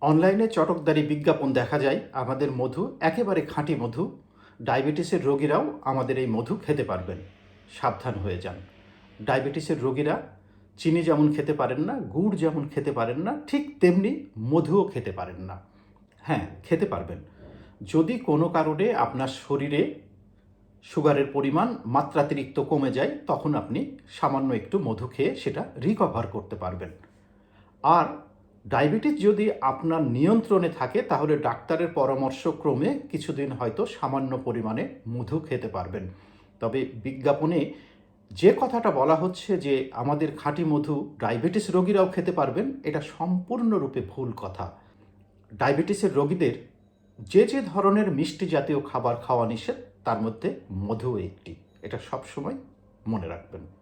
অনলাইনে চটকদারি বিজ্ঞাপন দেখা যায়, আমাদের মধু, একেবারে খাঁটি মধু। ডায়াবেটিসের রোগীরাও আমাদের এই মধু খেতে পারবেন। সাবধান হয়ে যান। ডায়াবেটিসের রোগীরা চিনি যেমন খেতে পারেন না, গুড় যেমন খেতে পারেন না, ঠিক তেমনি মধুও খেতে পারেন না। হ্যাঁ খেতে পারবেন। যদি কোনো কারণে আপনার শরীরে সুগারের পরিমাণ মাত্রাতিরিক্ত কমে যায়, তখন আপনি সামান্য একটু মধু খেয়ে সেটা রিকভার করতে পারবেন। আর ডায়াবেটিস যদি আপনার নিয়ন্ত্রণে থাকে, তাহলে ডাক্তারের পরামর্শক্রমে কিছুদিন হয়তো সামান্য পরিমাণে মধু খেতে পারবেন। তবে বিজ্ঞাপনে যে কথাটা বলা হচ্ছে যে, আমাদের খাঁটি মধু ডায়াবেটিস রোগীরাও খেতে পারবেন এটা সম্পূর্ণরূপে ভুল কথা। ডায়াবেটিসের রোগীদের যে যে ধরনের মিষ্টি জাতীয় খাবার খাওয়া নিষেধ, তার মধ্যে মধু একটি। এটা সবসময় মনে রাখবেন।